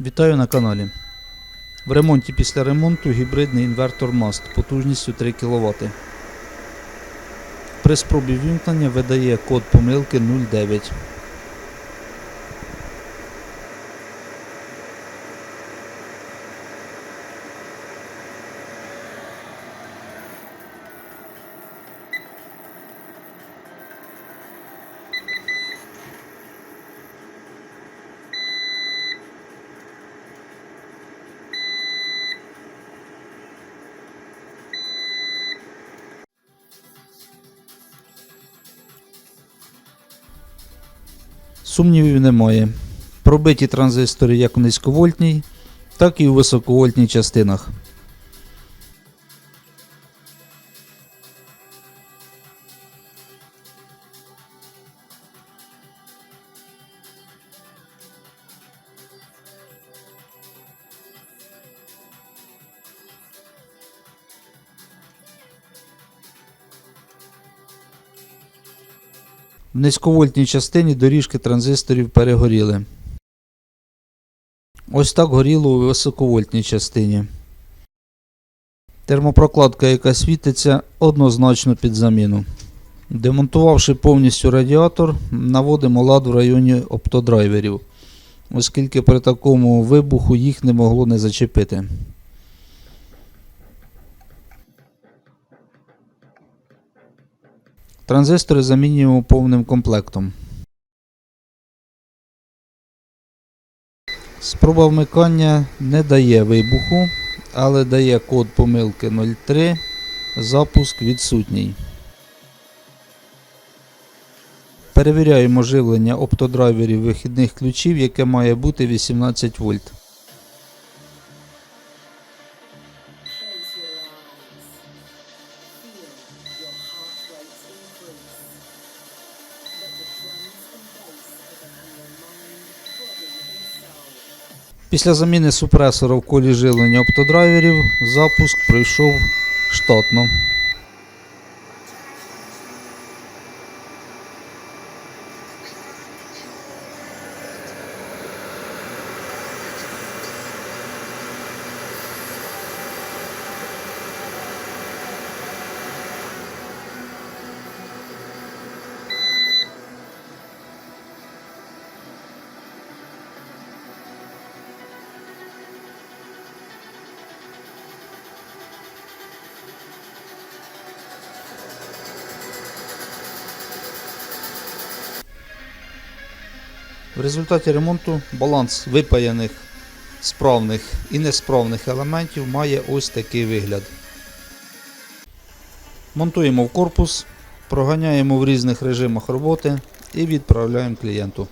Вітаю на каналі. В ремонті після ремонту гібридний інвертор MAST потужністю 3 кВт. При спробі вімкнення видає код помилки 09. Сумнівів немає. Пробиті транзистори як у низьковольтній, так і у високовольтній частинах. В низьковольтній частині доріжки транзисторів перегоріли. Ось так горіло у високовольтній частині. Термопрокладка, яка світиться, однозначно під заміну. Демонтувавши повністю радіатор, наводимо лад в районі оптодрайверів, оскільки при такому вибуху їх не могло не зачепити. Транзистори замінюємо повним комплектом. Спроба вмикання не дає вибуху, але дає код помилки 03. Запуск відсутній. Перевіряємо живлення оптодрайверів вихідних ключів, яке має бути 18 вольт. Після заміни супресора в колі живлення оптодрайверів запуск пройшов штатно. В результаті ремонту баланс випаяних справних і несправних елементів має ось такий вигляд. Монтуємо в корпус, проганяємо в різних режимах роботи і відправляємо клієнту.